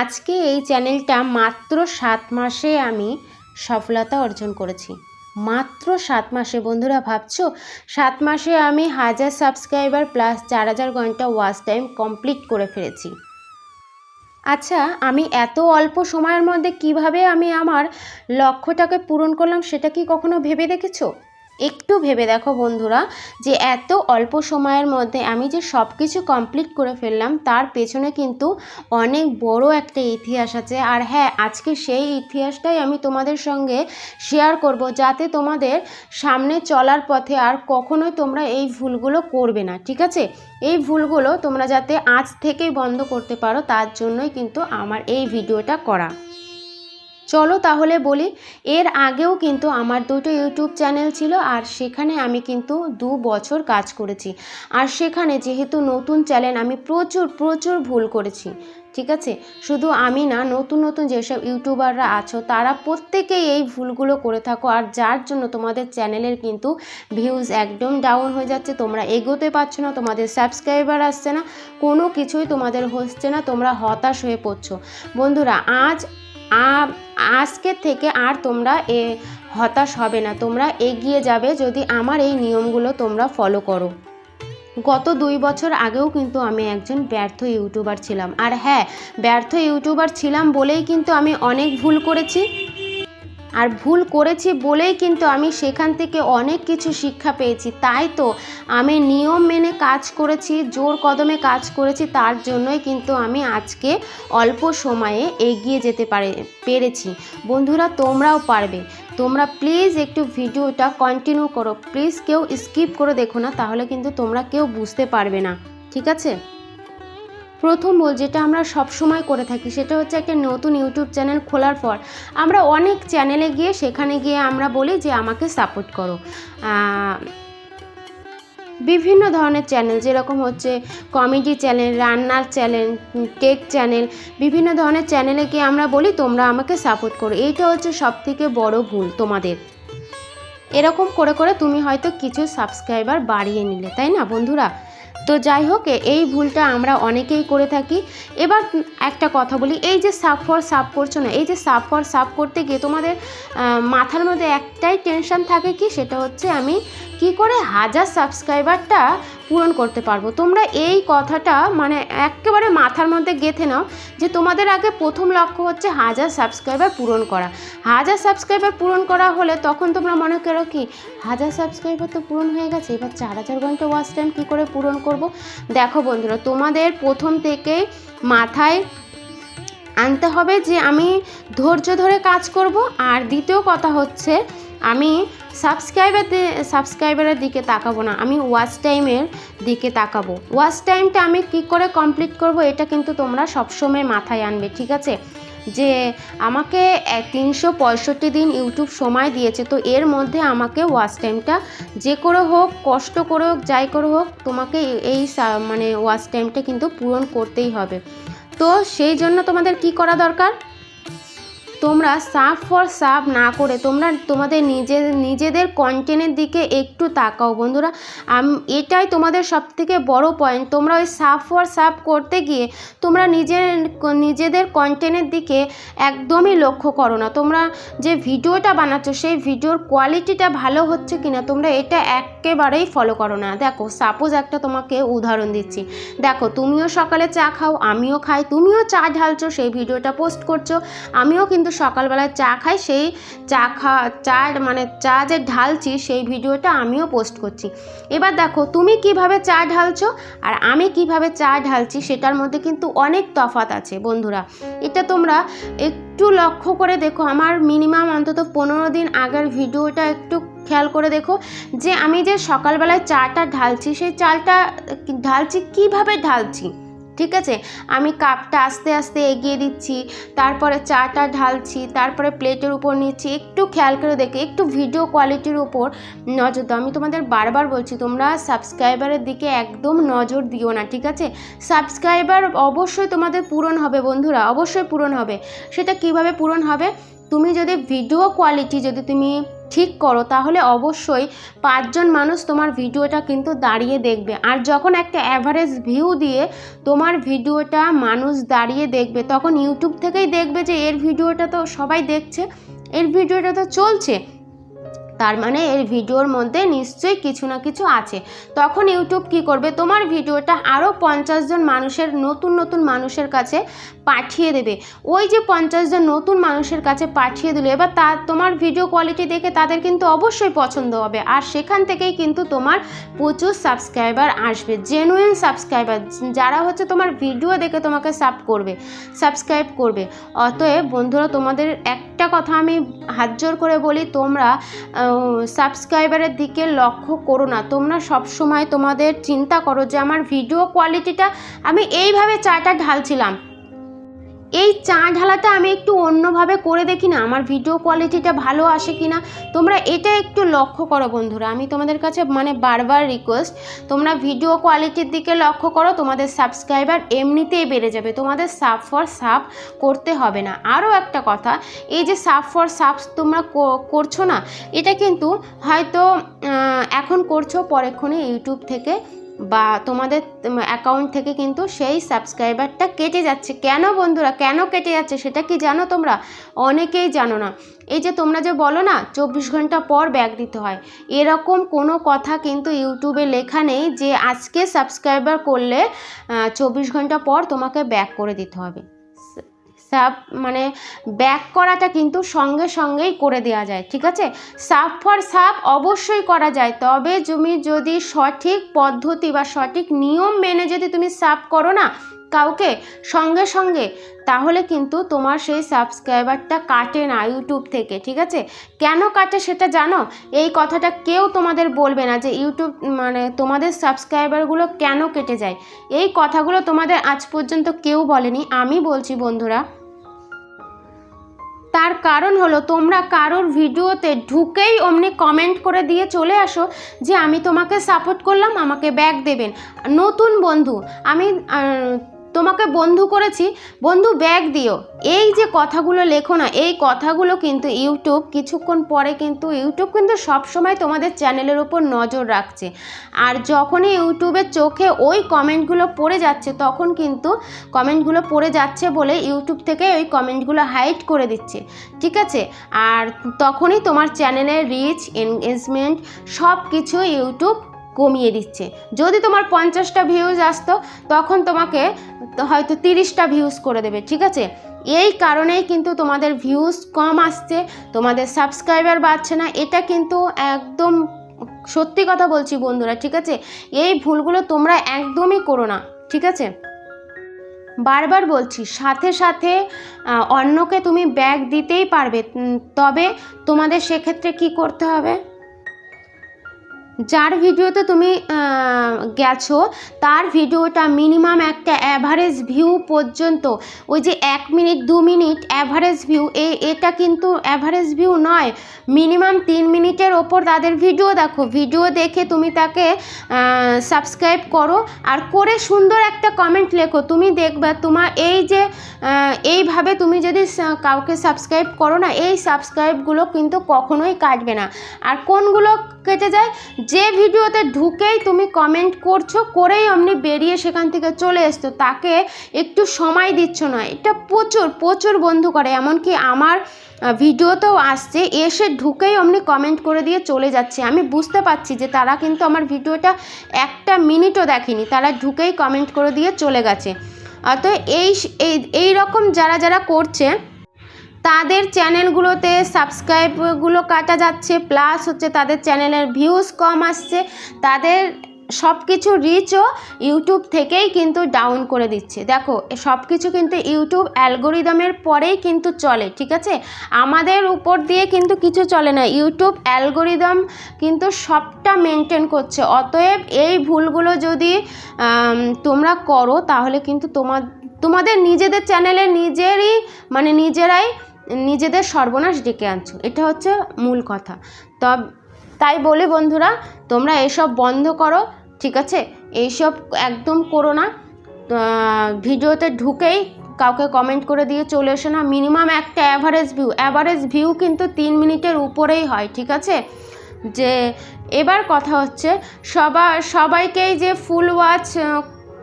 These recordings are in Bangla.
আজকে এই চ্যানেলটা মাত্র সাত মাসে আমি সফলতা অর্জন করেছি। মাত্র সাত মাসে, বন্ধুরা ভাবছ? সাত মাসে আমি হাজার সাবস্ক্রাইবার প্লাস চার হাজার ঘণ্টা ওয়াচ টাইম কমপ্লিট করে ফেলেছি। আচ্ছা আমি এত অল্প সময়ের মধ্যে কীভাবে আমি আমার লক্ষ্যটাকে পূরণ করলাম সেটা কি কখনো ভেবে দেখেছ? একটু ভেবে দেখো বন্ধুরা, যে এত অল্প সময়ের মধ্যে আমি যে সব কিছু কমপ্লিট করে ফেললাম, তার পেছনে কিন্তু অনেক বড় একটা ইতিহাস আছে। আর হ্যাঁ আজকে সেই ইতিহাসটাই আমি তোমাদের সঙ্গে শেয়ার করব, যাতে তোমাদের সামনে চলার পথে আর কখনোই তোমরা এই ভুলগুলো করবে না, ঠিক আছে? এই ভুলগুলো তোমরা যাতে আজ থেকেই বন্ধ করতে পারো, তার জন্যই কিন্তু আমার এই ভিডিওটা করা। চলো তাহলে বলি, এর আগেও কিন্তু আমার দুটো ইউটিউব চ্যানেল ছিল আর সেখানে আমি কিন্তু দু বছর কাজ করেছি। আর সেখানে যেহেতু নতুন চ্যানেল, আমি প্রচুর প্রচুর ভুল করেছি, ঠিক আছে? শুধু আমি না, নতুন নতুন যেসব ইউটিউবাররা আছো, তারা প্রত্যেকেই এই ভুলগুলো করে থাকো আর যার জন্য তোমাদের চ্যানেলের কিন্তু ভিউজ একদম ডাউন হয়ে যাচ্ছে, তোমরা এগোতে পারছ না, তোমাদের সাবস্ক্রাইবার আসছে না, কোনো কিছুই তোমাদের হচ্ছে না, তোমরা হতাশ হয়ে পড়ছো। বন্ধুরা, আজ আ- আজকে থেকে আর তোমরা এ, হতাশ হবে না। তোমরা এগিয়ে যাবে যদি আমার এই নিয়মগুলো তোমরা ফলো করো। গত দুই বছর আগেও কিন্তু আমি একজন ব্যর্থ ইউটিউবার ছিলাম। আর হ্যাঁ ব্যর্থ ইউটিউবার ছিলাম বলেই কিন্তু আমি অনেক ভুল করেছি। আর ভুল করেছি বলেই কিন্তু আমি সেখান থেকে অনেক কিছু শিক্ষা পেয়েছি। তাই তো আমি নিয়ম মেনে কাজ করেছি, জোর কদমে কাজ করেছি, তার জন্যই কিন্তু আমি আজকে অল্প সময়ে এগিয়ে যেতে পারে, পেরেছি। বন্ধুরা, তোমরাও পারবে। তোমরা প্লিজ একটু ভিডিওটা কন্টিনিউ করো। প্লিজ কেউ স্কিপ করে দেখো না, তাহলে কিন্তু তোমরা কেউ বুঝতে পারবে না। ঠিক আছে? প্রথম বল যেটা আমরা সব সময় করে থাকি সেটা হচ্ছে একটা নতুন ইউটিউব চ্যানেল খোলার পর। আমরা অনেক চ্যানেলে গিয়ে সেখানে গিয়ে আমরা বলি যে আমাকে সাপোর্ট করো। বিভিন্ন ধরনের চ্যানেল যেরকম হচ্ছে কমেডি চ্যানেল, রান্নার চ্যানেল টেক চ্যানেল, বিভিন্ন ধরনের চ্যানেলে গিয়ে আমরা বলি তোমরা আমাকে সাপোর্ট করো। এইটা হচ্ছে সব থেকে বড় ভুল তোমাদের। এরকম করে করে তুমি হয়তো কিছু সাবস্ক্রাইবার বাড়িয়ে নিলে, তাই না বন্ধুরা? তো যাই হোক এই ভুলটা আমরা অনেকেই করে থাকি। এবার একটা কথা বলি, এই যে সাপ ফর সাপ করছ না, এই যে সাপ ফর সাপ করতে গিয়ে তোমাদের মাথার মধ্যে একটাই টেনশন থাকে কি? সেটা হচ্ছে আমি কি করে হাজার সাবস্ক্রাইবারটা পূরণ করতে পারব। তোমরা এই কথাটা মানে একেবারে মাথার মধ্যে গেঁথে নাও যে তোমাদের আগে প্রথম লক্ষ্য হচ্ছে হাজার সাবস্ক্রাইবার পূরণ করা। হাজার সাবস্ক্রাইবার পূরণ করা হলে তখন তোমরা মনে করো কি, হাজার সাবস্ক্রাইবার তো পূরণ হয়ে গেছে, এবার চার হাজার ঘণ্টা ওয়াচ টাইম কী করে পূরণ করব? দেখো বন্ধুরা, তোমাদের প্রথম থেকে মাথায় আনতে হবে যে আমি ধৈর্য ধরে কাজ করব, আর দ্বিতীয় কথা হচ্ছে আমি সাবস্ক্রাইবার সাবস্ক্রাইবারের দিকে তাকাবো না, আমি ওয়াচ টাইমের দিকে তাকাবো। ওয়াচ টাইমটা আমি কী করে কমপ্লিট করব, এটা কিন্তু তোমরা সবসময় মাথায় আনবে, ঠিক আছে? যে আমাকে তিনশো পঁয়ষট্টি দিন ইউটিউব সময় দিয়েছে, তো এর মধ্যে আমাকে ওয়াচ টাইমটা যে করে হোক, কষ্ট করে হোক, যাই করে হোক, তোমাকে এই মানে ওয়াচ টাইমটা কিন্তু পূরণ করতেই হবে। তো সেই জন্য তোমাদের কি করা দরকার? তোমরা সাব ফর সাব না করে তোমরা তোমাদের নিজের নিজেদের কন্টেন্টের দিকে একটু তাকাও বন্ধুরা। এটাই তোমাদের সব থেকে বড় পয়েন্ট তোমরা ওই সাফ ফর সাব করতে গিয়ে তোমরা নিজের, নিজেদের কন্টেন্টের দিকে একদমই লক্ষ্য করো না। তোমরা যে ভিডিওটা বানাচ্ছ, সেই ভিডিওর কোয়ালিটিটা ভালো হচ্ছে কি না তোমরা এটা একেবারেই ফলো করো না। দেখো সাপোজ একটা তোমাকে উদাহরণ দিচ্ছি। দেখো, তুমিও সকালে চা খাও, আমিও খাই, তুমিও চা ঢালছো, সেই ভিডিওটা পোস্ট করছ, আমিও কিন্তু সকালবেলায় চা খাই, সেই চা খা চা মানে চা যে ঢালছি, সেই ভিডিওটা আমিও পোস্ট করছি। এবার দেখো, তুমি কীভাবে চা ঢালছো আর আমি কীভাবে চা ঢালছি, সেটার মধ্যে কিন্তু অনেক তফাৎ আছে বন্ধুরা। এটা তোমরা একটু লক্ষ্য করে দেখো, আমার মিনিমাম অন্তত পনেরো দিন আগের ভিডিওটা একটু খেয়াল করে দেখো যে আমি যে সকালবেলায় চাটা ঢালছি, সেই চালটা ঢালছি, কীভাবে ঢালছি? ঠিক আছে? আমি কাপটা আস্তে আস্তে এগিয়ে দিচ্ছি, তারপরে চাটা ঢালছি, তারপরে প্লেটের উপর নিচ্ছি। একটু খেয়াল করে দেখে, একটু ভিডিও কোয়ালিটির উপর নজর দাও। আমি তোমাদের বারবার বলছি, তোমরা সাবস্ক্রাইবারের দিকে একদম নজর দিও না, ঠিক আছে? সাবস্ক্রাইবার অবশ্যই তোমাদের পূরণ হবে বন্ধুরা, অবশ্যই পূরণ হবে। সেটা কীভাবে পূরণ হবে? তুমি যদি ভিডিও কোয়ালিটি যদি তুমি ঠিক করো, তাহলে অবশ্যই পাঁচজন মানুষ তোমার ভিডিওটা কিন্তু দাঁড়িয়ে দেখবে। আর যখন একটা অ্যাভারেজ ভিউ দিয়ে তোমার ভিডিওটা মানুষ দাঁড়িয়ে দেখবে, তখন ইউটিউব থেকেই দেখবে যে এর ভিডিওটা তো সবাই দেখছে, এর ভিডিওটা তো চলছে। তার মানে এর ভিডিওর মধ্যে নিশ্চয়ই কিছু না কিছু আছে। তখন ইউটিউব কি করবে? তোমার ভিডিওটা আরও পঞ্চাশ জন মানুষের, নতুন নতুন মানুষের কাছে পাঠিয়ে দেবে। ওই যে পঞ্চাশ জন নতুন মানুষের কাছে পাঠিয়ে দিল, এবার তা, তোমার ভিডিও কোয়ালিটি দেখে তাদের কিন্তু অবশ্যই পছন্দ হবে। আর সেখান থেকেই কিন্তু তোমার প্রচুর সাবস্ক্রাইবার আসবে। জেনুইন সাবস্ক্রাইবার যারা হচ্ছে তোমার ভিডিও দেখে তোমাকে সাব করবে সাবস্ক্রাইব করবে। অতএব বন্ধুরা, তোমাদের একটা কথা আমি হাত করে বলি, তোমরা সাবস্ক্রাইবারের দিকে লক্ষ্য করো না। তোমরা সব সময় তোমাদের চিন্তা করো যে আমার ভিডিও কোয়ালিটিটা আমি এইভাবে চাটা ঢালছিলাম। এই চা ঢালাটা আমি একটু অন্যভাবে করে দেখি না, আমার ভিডিও কোয়ালিটিটা ভালো আসে কি না তোমরা এটা একটু লক্ষ্য করো বন্ধুরা, আমি তোমাদের কাছে মানে বারবার রিকোয়েস্ট তোমরা ভিডিও কোয়ালিটির দিকে লক্ষ্য করো, তোমাদের সাবস্ক্রাইবার এমনিতেই বেড়ে যাবে। তোমাদের সাব ফর সাব করতে হবে না। আরও একটা কথা, এই যে সাব ফর সাব তোমরা করছ না, এটা কিন্তু হয়তো এখন করছ পরেক্ষণে ইউটিউব থেকে। বা তোমাদের অ্যাকাউন্ট থেকে কিন্তু সেই সাবস্ক্রাইবারটা কেটে যাচ্ছে। কেন বন্ধুরা, কেন কেটে যাচ্ছে সেটা কি জানো তোমরা? অনেকেই জানো না। এই যে তোমরা যে বলো না, চব্বিশ ঘণ্টা পর ব্যাগ দিতে হয়। এরকম কোনো কথা কিন্তু ইউটিউবে লেখা নেই যে আজকে সাবস্ক্রাইবার করলে চব্বিশ ঘণ্টা পর তোমাকে ব্যাক করে দিতে হবে। সাব মানে ব্যাক করাটা কিন্তু সঙ্গে সঙ্গেই করে দেওয়া যায়, ঠিক আছে? সাব ফর সাব অবশ্যই করা যায়, তবে তুমি যদি সঠিক পদ্ধতি বা সঠিক নিয়ম মেনে যদি তুমি সাব করো না কাউকে সঙ্গে সঙ্গে, তাহলে কিন্তু তোমার সেই সাবস্ক্রাইবারটা কাটে না ইউটিউব থেকে, ঠিক আছে? কেন কাটে সেটা জানো? এই কথাটা কেউ তোমাদের বলবে না যে ইউটিউব মানে তোমাদের সাবস্ক্রাইবারগুলো কেন কেটে যায়। এই কথাগুলো তোমাদের আজ পর্যন্ত কেউ বলেনি, আমি বলছি বন্ধুরা। তার কারণ হলো, তোমরা কারোর ভিডিওতে ঢুকেই অমনি কমেন্ট করে দিয়ে চলে আসো যে, আমি তোমাকে সাপোর্ট করলাম, আমাকে ব্যাগ দেবেন। নতুন বন্ধু, আমি তোমাকে বন্ধু করেছি, বন্ধু ব্যাগ দিও। এই যে কথাগুলো লেখো না, এই কথাগুলো কিন্তু ইউটিউব কিছুক্ষণ পরে কিন্তু, ইউটিউব কিন্তু সবসময় তোমাদের চ্যানেলের উপর নজর রাখছে। আর যখনই ইউটিউবের চোখে ওই কমেন্টগুলো পড়ে যাচ্ছে, তখন কিন্তু কমেন্টগুলো পড়ে যাচ্ছে বলে ইউটিউব থেকে ওই কমেন্টগুলো হাইড করে দিচ্ছে, ঠিক আছে? আর তখনই তোমার চ্যানেলের রিচ এনগেজমেন্ট সব কিছু ইউটিউব কমিয়ে দিচ্ছে। যদি তোমার পঞ্চাশটা ভিউজ আসতো, তখন তোমাকে হয়তো তিরিশটা ভিউজ করে দেবে, ঠিক আছে? এই কারণেই কিন্তু তোমাদের ভিউজ কম আসছে, তোমাদের সাবস্ক্রাইবার বাড়ছে না, এটা কিন্তু একদম সত্যি কথা বলছি বন্ধুরা, ঠিক আছে? এই ভুলগুলো তোমরা একদমই করো না, ঠিক আছে? বারবার বলছি, সাথে সাথে অন্যকে তুমি ব্যাগ দিতেই পারবে তবে তোমাদের সেক্ষেত্রে কি করতে হবে? যার ভিডিওতে তুমি গেছো, তার ভিডিওটা মিনিমাম একটা অ্যাভারেজ ভিউ পর্যন্ত। ওই যে এক মিনিট, দু মিনিট অ্যাভারেজ ভিউ এই এটা কিন্তু অ্যাভারেজ ভিউ নয়। মিনিমাম তিন মিনিটের ওপর তাদের ভিডিও দেখো। ভিডিও দেখে তুমি তাকে সাবস্ক্রাইব করো আর করে সুন্দর একটা কমেন্ট লেখো। তুমি দেখবে তোমার এই যে এইভাবে তুমি যদি কাউকে সাবস্ক্রাইব করো না, এই সাবস্ক্রাইবগুলো কিন্তু কখনোই কাটবে না। আর কোনগুলো কেটে যায়? যে ভিডিওতে ঢুকেই তুমি কমেন্ট করছ, করেই অমনি বেরিয়ে সেখান থেকে চলে এসছো। তাকে একটু সময় দিচ্ছ না। এটা প্রচুর প্রচুর বন্ধু করে। এমনকি আমার ভিডিওতেও আসছে। এসে ঢুকেই অমনি কমেন্ট করে দিয়ে চলে যাচ্ছে। আমি বুঝতে পারছি যে তারা কিন্তু আমার ভিডিওটা একটা মিনিটও দেখেনি। তারা ঢুকেই কমেন্ট করে দিয়ে চলে গেছে। অত এই এই রকম যারা যারা করছে তাদের চ্যানেলগুলোতে সাবস্ক্রাইবগুলো কাটা যাচ্ছে, প্লাস হচ্ছে তাদের চ্যানেলের ভিউজ কম আসছে, তাদের সব কিছু রিচও ইউটিউব থেকেই কিন্তু ডাউন করে দিচ্ছে। দেখো সব কিছু কিন্তু ইউটিউব অ্যালগোরিদমের পরেই কিন্তু চলে, ঠিক আছে? আমাদের উপর দিয়ে কিন্তু কিছু চলে না ইউটিউব অ্যালগোরিদম কিন্তু সবটা মেনটেন করছে। অতএব এই ভুলগুলো যদি তোমরা করো, তাহলে কিন্তু তোমার তোমাদের নিজেদের চ্যানেলে নিজেরই মানে নিজেরাই নিজেদের সর্বনাশ ডেকে আনছো। এটা হচ্ছে মূল কথা। তব, তাই বলি বন্ধুরা, তোমরা এসব বন্ধ করো, ঠিক আছে? এইসব একদম করো না। ভিডিওতে ঢুকেই কাউকে কমেন্ট করে দিয়ে চলে এসো না। মিনিমাম একটা অ্যাভারেজ ভিউ অ্যাভারেজ ভিউ কিন্তু তিন মিনিটের উপরেই হয়, ঠিক আছে? যে, এবার কথা হচ্ছে, সবা, সবাইকেই যে ফুল ওয়াচ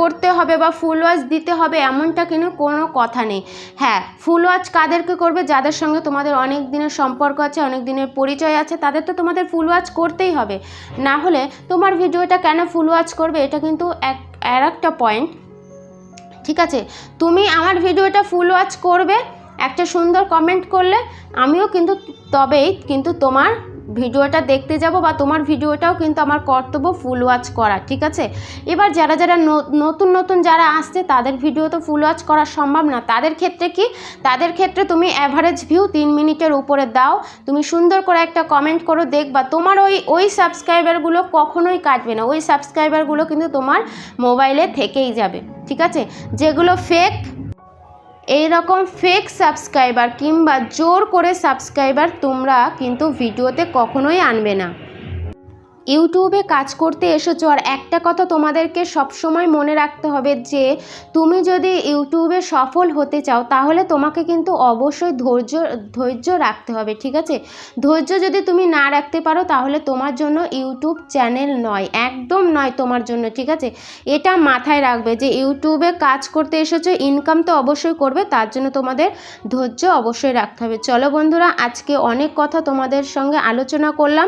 করতে হবে বা ফুল ওয়াচ দিতে হবে এমনটা কিন্তু কোনো কথা নেই। হ্যাঁ ফুল ওয়াচ কাদেরকে করবে? যাদের সঙ্গে তোমাদের অনেক দিনের সম্পর্ক আছে, অনেক দিনের পরিচয় আছে, তাদের তো তোমাদের ফুল ওয়াচ করতেই হবে। না হলে তোমার ভিডিওটা কেন ফুল ওয়াচ করবে? এটা কিন্তু এক, আর একটা পয়েন্ট ঠিক আছে? তুমি আমার ভিডিওটা ফুল ওয়াচ করবে, একটা সুন্দর কমেন্ট করলে, আমিও কিন্তু তবেই কিন্তু তোমার ভিডিওটা দেখতে যাব বা তোমার ভিডিওটাও কিন্তু আমার কর্তব্য ফুল ওয়াচ করা, ঠিক আছে? এবার যারা যারা নতুন নতুন যারা আসছে, তাদের ভিডিও তো ফুল ওয়াচ করা সম্ভব না। তাদের ক্ষেত্রে কি? তাদের ক্ষেত্রে তুমি অ্যাভারেজ ভিউ তিন মিনিটের উপরে দাও। তুমি সুন্দর করে একটা কমেন্ট করো দেখবা, তোমার ওই ওই সাবস্ক্রাইবারগুলো কখনোই কাটবে না। ওই সাবস্ক্রাইবারগুলো কিন্তু তোমার মোবাইলে থেকেই যাবে, ঠিক আছে? যেগুলো ফেক এই রকম ফেক সাবস্ক্রাইবার কিংবা জোর করে সাবস্ক্রাইবার তোমরা কিন্তু ভিডিওতে কখনোই আনবে না। ইউটিউবে কাজ করতে এসেছ আর একটা কথা তোমাদেরকে সবসময় মনে রাখতে হবে যে তুমি যদি ইউটিউবে সফল হতে চাও তাহলে তোমাকে কিন্তু অবশ্যই ধৈর্য ধৈর্য রাখতে হবে, ঠিক আছে? ধৈর্য যদি তুমি না রাখতে পারো তাহলে তোমার জন্য ইউটিউব চ্যানেল নয়, একদম নয় তোমার জন্য, ঠিক আছে? এটা মাথায় রাখবে যে ইউটিউবে কাজ করতে এসেছ ইনকাম তো অবশ্যই করবে, তার জন্য তোমাদের ধৈর্য অবশ্যই রাখতে হবে। চলো বন্ধুরা, আজকে অনেক কথা তোমাদের সঙ্গে আলোচনা করলাম।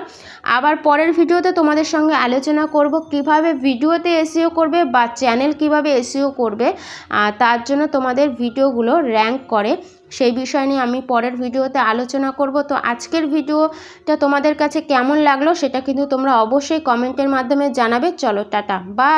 আবার পরের ভিডিওতে তোমাদের সঙ্গে আলোচনা করব কীভাবে ভিডিওতে এসিও করবে বা চ্যানেল কীভাবে এসিও করবে তার জন্য তোমাদের ভিডিওগুলো র্যাঙ্ক করে। সেই বিষয় নিয়ে আমি পরের ভিডিওতে আলোচনা করব। তো আজকের ভিডিওটা তোমাদের কাছে কেমন লাগল সেটা কিন্তু তোমরা অবশ্যই কমেন্টের মাধ্যমে জানাবে। চলো, টাটা বা